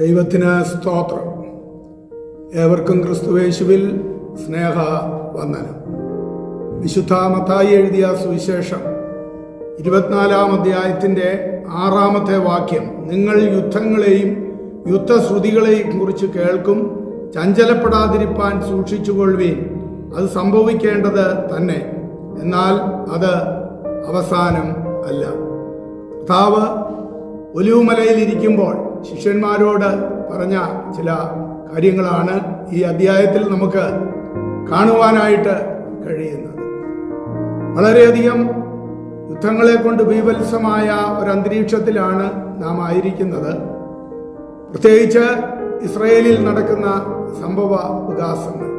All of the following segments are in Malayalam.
ദൈവത്തിന് സ്തോത്രം. ഏവർക്കും ക്രിസ്തുവേശുവിൽ സ്നേഹ വന്ദനം. വിശുദ്ധ മത്തായി എഴുതിയ സുവിശേഷം ഇരുപത്തിനാലാം അധ്യായത്തിന്റെ ആറാമത്തെ വാക്യം. നിങ്ങൾ യുദ്ധങ്ങളെയും യുദ്ധശ്രുതികളെയും കുറിച്ച് കേൾക്കും ചഞ്ചലപ്പെടാതിരിപ്പാൻ സൂക്ഷിച്ചുകൊള്ളുവീൻ. അത് സംഭവിക്കേണ്ടത് തന്നെ. എന്നാൽ അത് അവസാനം അല്ല. കർത്താവ് ഒലിവുമലയിൽ ഇരിക്കുമ്പോൾ ശിഷ്യന്മാരോട് പറഞ്ഞ ചില കാര്യങ്ങളാണ് ഈ അധ്യായത്തിൽ നമുക്ക് കാണുവാനായിട്ട് കഴിയുന്നത്. വളരെയധികം യുദ്ധങ്ങളെ കൊണ്ട് ബീഭത്സമായ ഒരു അന്തരീക്ഷത്തിലാണ് നാം ആയിരിക്കുന്നത്. പ്രത്യേകിച്ച് ഇസ്രയേലിൽ നടക്കുന്ന സംഭവ വികാസങ്ങൾ.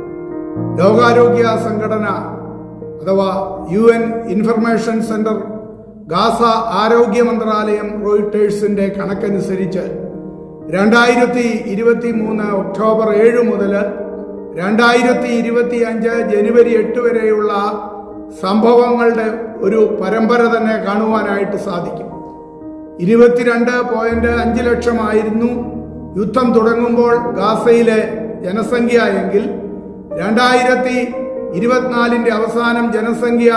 ലോകാരോഗ്യ സംഘടന അഥവാ U N information centre Gaza ആരോഗ്യ മന്ത്രാലയം റോയിട്ടേഴ്സിന്റെ കണക്കനുസരിച്ച് രണ്ടായിരത്തി ഇരുപത്തി മൂന്ന് ഒക്ടോബർ ഏഴ് മുതൽ രണ്ടായിരത്തി ഇരുപത്തി അഞ്ച് ജനുവരി എട്ട് വരെയുള്ള സംഭവങ്ങളുടെ ഒരു പരമ്പര തന്നെ കാണുവാനായിട്ട് സാധിക്കും. ഇരുപത്തിരണ്ട് പോയിന്റ് അഞ്ച് ലക്ഷമായിരുന്നു യുദ്ധം തുടങ്ങുമ്പോൾ ഗാസയിലെ ജനസംഖ്യ എങ്കിൽ രണ്ടായിരത്തി ഇരുപത്തിനാലിന്റെ അവസാനം ജനസംഖ്യ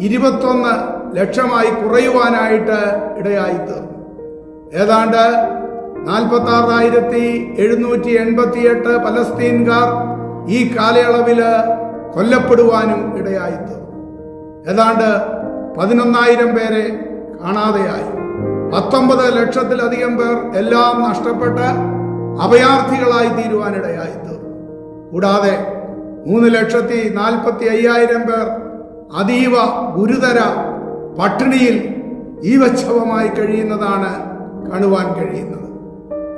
ഇരുപത്തൊന്ന് ലക്ഷമായി കുറയുവാനായിട്ട് ഇടയായി തീർന്നു ഏതാണ്ട് നാൽപ്പത്തി ആറായിരത്തി എഴുന്നൂറ്റി എൺപത്തിയെട്ട് പലസ്തീൻകാർ ഈ കാലയളവിൽ കൊല്ലപ്പെടുവാനും ഇടയായിത്തു ഏതാണ്ട് പതിനൊന്നായിരം പേരെ കാണാതെയായി. പത്തൊമ്പത് ലക്ഷത്തിലധികം പേർ എല്ലാം നഷ്ടപ്പെട്ട് അഭയാർത്ഥികളായി തീരുവാനിടയായി തീർന്നു കൂടാതെ മൂന്ന് ലക്ഷത്തി നാൽപ്പത്തി അയ്യായിരം പേർ അതീവ ഗുരുതര പട്ടിണിയിൽ ജീവച്ഛവമായി കഴിയുന്നതാണ് കാണുവാൻ കഴിയുന്നത്.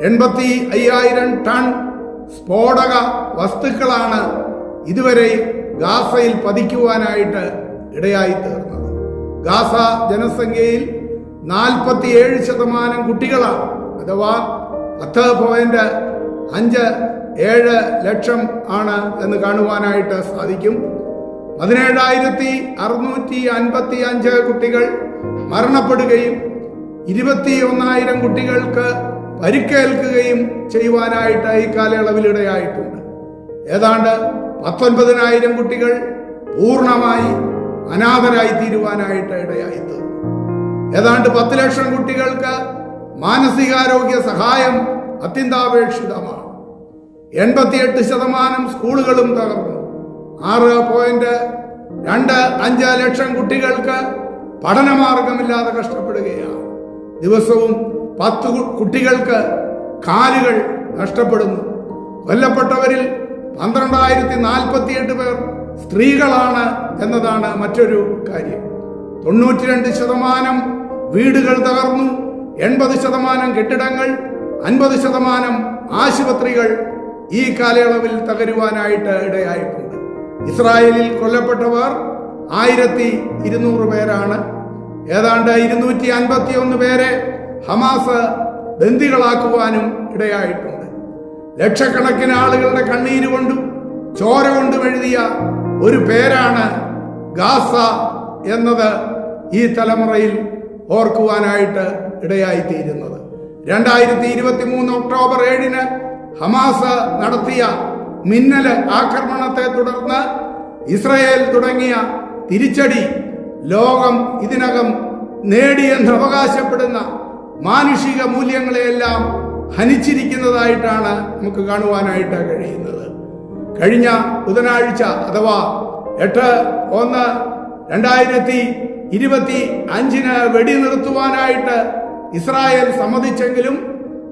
എൺപത്തി അയ്യായിരം ടൺ സ്ഫോടക വസ്തുക്കളാണ് ഇതുവരെ ഗാസയിൽ പതിക്കുവാനായിട്ട് ഇടയായി തീർന്നത് ഗാസ ജനസംഖ്യയിൽ നാൽപ്പത്തിയേഴ് ശതമാനം കുട്ടികളാണ്. അഥവാ പത്ത് പോയിന്റ് അഞ്ച് ഏഴ് ലക്ഷം ആണ് എന്ന് കാണുവാനായിട്ട് സാധിക്കും. പതിനേഴായിരത്തി അറുന്നൂറ്റി അൻപത്തി അഞ്ച് കുട്ടികൾ മരണപ്പെടുകയും ഇരുപത്തി ഒന്നായിരം കുട്ടികൾക്ക് പരിക്കേൽക്കുകയും ചെയ്യുവാനായിട്ട് ഈ കാലയളവിൽ ഇടയായിട്ടുണ്ട് ഏതാണ്ട് പത്തൊൻപതിനായിരം കുട്ടികൾ പൂർണമായി അനാഥരായി തീരുവാനായിട്ട് ഇടയായി ഏതാണ്ട് പത്ത് ലക്ഷം കുട്ടികൾക്ക് മാനസികാരോഗ്യ സഹായം അത്യന്താപേക്ഷിതമാണ്. എൺപത്തിയെട്ട് ശതമാനം സ്കൂളുകളും തകർന്നു. ആറ് പോയിന്റ് രണ്ട് അഞ്ച് ലക്ഷം കുട്ടികൾക്ക് പഠനമാർഗമില്ലാതെ കഷ്ടപ്പെടുകയാണ്. ദിവസവും പത്ത് കുട്ടികൾക്ക് കാലുകൾ നഷ്ടപ്പെടുന്നു. കൊല്ലപ്പെട്ടവരിൽ പന്ത്രണ്ടായിരത്തി നാൽപ്പത്തിയെട്ട് പേർ സ്ത്രീകളാണ് എന്നതാണ് മറ്റൊരു കാര്യം. തൊണ്ണൂറ്റിരണ്ട് ശതമാനം വീടുകൾ തകർന്നു. എൺപത് ശതമാനം കെട്ടിടങ്ങൾ അൻപത് ശതമാനം ആശുപത്രികൾ ഈ കാലയളവിൽ തകരുവാനായിട്ട് ഇടയായിട്ടുണ്ട്. ഇസ്രായേലിൽ കൊല്ലപ്പെട്ടവർ ആയിരത്തി ഇരുന്നൂറ് പേരാണ്. ഏതാണ്ട് ഇരുന്നൂറ്റി അൻപത്തി ഒന്ന് പേരെ ഹമാസ് ബന്ദികളാക്കുവാനും ഇടയായിട്ടുണ്ട്. ലക്ഷക്കണക്കിന് ആളുകളുടെ കണ്ണീര് കൊണ്ടും ചോര കൊണ്ടും എഴുതിയ ഒരു പേരാണ് ഗാസ എന്നത് ഈ തലമുറയിൽ ഓർക്കുവാനായിട്ട് ഇടയായിത്തീരുന്നത്. രണ്ടായിരത്തി ഇരുപത്തി മൂന്ന് ഒക്ടോബർ ഏഴിന് ഹമാസ് നടത്തിയ മിന്നൽ ആക്രമണത്തെ തുടർന്ന് ഇസ്രയേൽ തുടങ്ങിയ തിരിച്ചടി ലോകം ഇതിനകം നേടിയെന്ന് അവകാശപ്പെടുന്ന മാനുഷിക മൂല്യങ്ങളെയെല്ലാം ഹനിച്ചിരിക്കുന്നതായിട്ടാണ് നമുക്ക് കാണുവാനായിട്ട് കഴിയുന്നത്. കഴിഞ്ഞ ബുധനാഴ്ച അഥവാ എട്ട് ഒന്ന് രണ്ടായിരത്തി ഇരുപത്തി അഞ്ചിന് വെടി നിർത്തുവാനായിട്ട് ഇസ്രായേൽ സമ്മതിച്ചെങ്കിലും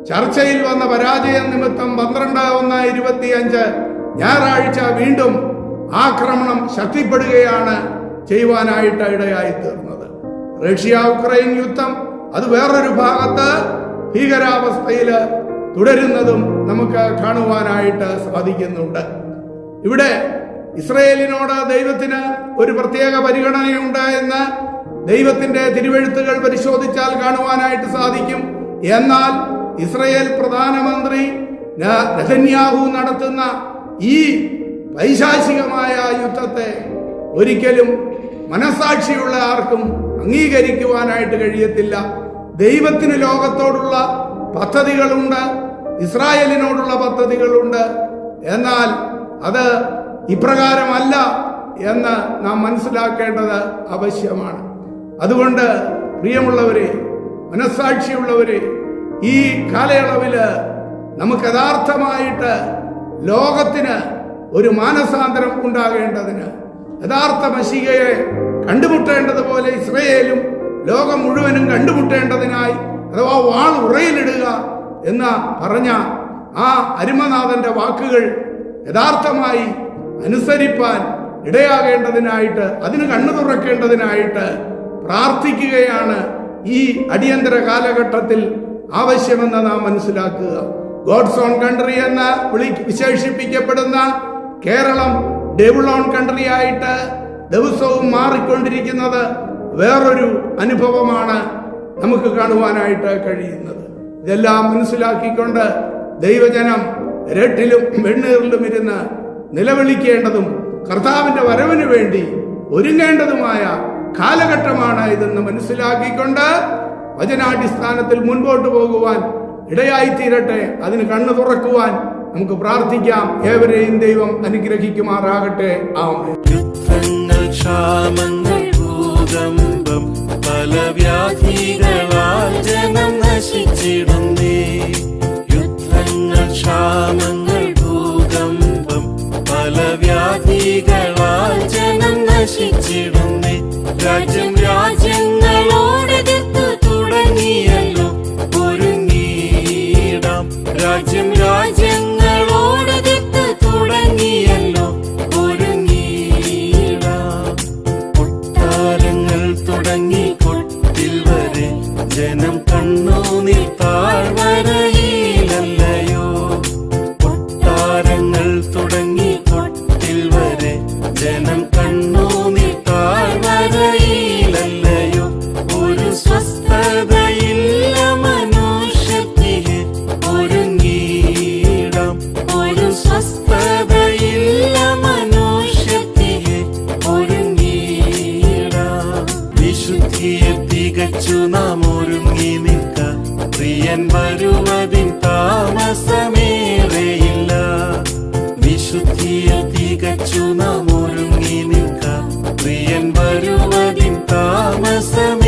ചർച്ചയിൽ വന്ന പരാജയം നിമിത്തം പന്ത്രണ്ട് ഒന്ന് ഇരുപത്തി അഞ്ച് ഞായറാഴ്ച വീണ്ടും ആക്രമണം ശക്തിപ്പെടുകയാണ് ചെയ്യുവാനായിട്ട് ഇടയായി തീർന്നത് റഷ്യ ഉക്രൈൻ യുദ്ധം അത് വേറൊരു ഭാഗത്ത് ഭീകരാവസ്ഥയിൽ തുടരുന്നതും നമുക്ക് കാണുവാനായിട്ട് സാധിക്കുന്നുണ്ട്. ഇവിടെ ഇസ്രയേലിനോട് ദൈവത്തിന് ഒരു പ്രത്യേക പരിഗണനയുണ്ട് എന്ന് ദൈവത്തിന്റെ തിരുവെഴുത്തുകൾ പരിശോധിച്ചാൽ കാണുവാനായിട്ട് സാധിക്കും. എന്നാൽ ഇസ്രയേൽ പ്രധാനമന്ത്രി നെതന്യാഹു നടത്തുന്ന ഈ വൈശാചികമായ യുദ്ധത്തെ ഒരിക്കലും മനസാക്ഷിയുള്ള ആർക്കും അംഗീകരിക്കുവാനായിട്ട് കഴിയത്തില്ല. ദൈവത്തിന് ലോകത്തോടുള്ള പദ്ധതികളുണ്ട് ഇസ്രായേലിനോടുള്ള പദ്ധതികളുണ്ട്. എന്നാൽ അത് ഇപ്രകാരമല്ല എന്ന് നാം മനസ്സിലാക്കേണ്ടത് ആവശ്യമാണ്. അതുകൊണ്ട് പ്രിയമുള്ളവരെ മനസ്സാക്ഷിയുള്ളവരെ ഈ കാലയളവിൽ നമുക്ക് യഥാർത്ഥമായിട്ട് ലോകത്തിന് ഒരു മാനസാന്തരം ഉണ്ടാകേണ്ടതിന് യഥാർത്ഥ മഷികയെ കണ്ടുമുട്ടേണ്ടതുപോലെ ഇസ്രയേലും ലോകം മുഴുവനും കണ്ടുമുട്ടേണ്ടതിനായി അഥവാ വാൾ ഉറയിലിടുക എന്ന് പറഞ്ഞ ആ അരുമനാഥന്റെ വാക്കുകൾ യഥാർത്ഥമായി അനുസരിപ്പാൻ ഇടയാകേണ്ടതിനായിട്ട് അതിന് കണ്ണു തുറക്കേണ്ടതിനായിട്ട് പ്രാർത്ഥിക്കുകയാണ് ഈ അടിയന്തര കാലഘട്ടത്തിൽ ആവശ്യമെന്ന് നാം മനസ്സിലാക്കുക. ഗോഡ്സ് ഓൺ കൺട്രി എന്ന് വിളി വിശേഷിപ്പിക്കപ്പെടുന്ന കേരളം ഡെവിൾ ഓൺ കൺട്രി ആയിട്ട് ദിവസവും മാറിക്കൊണ്ടിരിക്കുന്നത് വേറൊരു അനുഭവമാണ് നമുക്ക് കാണുവാനായിട്ട് കഴിയുന്നത്. ഇതെല്ലാം മനസ്സിലാക്കിക്കൊണ്ട് ദൈവജനം രട്ടിലും വെണ്ണീറിലും ഇരുന്ന് നിലവിളിക്കേണ്ടതും കർത്താവിന്റെ വരവിന് വേണ്ടി ഒരുങ്ങേണ്ടതുമായ കാലഘട്ടമാണ് ഇതെന്ന് മനസ്സിലാക്കിക്കൊണ്ട് വചനാടിസ്ഥാനത്തിൽ മുൻപോട്ട് പോകുവാൻ ഇടയായി തീരട്ടെ അതിന് കണ്ണു തുറക്കുവാൻ നമുക്ക് പ്രാർത്ഥിക്കാം. ഏവരെയും ദൈവം അനുഗ്രഹിക്കുമാറാകട്ടെ. ആമേ ഭൂകമ്പം പല വ്യാധികളാൽ ജനം നശിച്ചിടുന്നേ. യുദ്ധങ്ങൾ ക്ഷാമങ്ങൾ ഭൂകമ്പം പല വ്യാധികളാൽ ജനം നശിച്ചിടുന്നേ. രാജ്യം വിശുദ്ധിയെ തികച്ചു നാം ഒരുങ്ങി നിൽക്ക. പ്രിയൻ വരുവതിൻ താമസമേറെയില്ല. വിശുദ്ധിയെ തികച്ചു നാം ഒരുങ്ങി നിൽക്ക. പ്രിയൻ വരുവതിൻ താമസമേറെയില്ല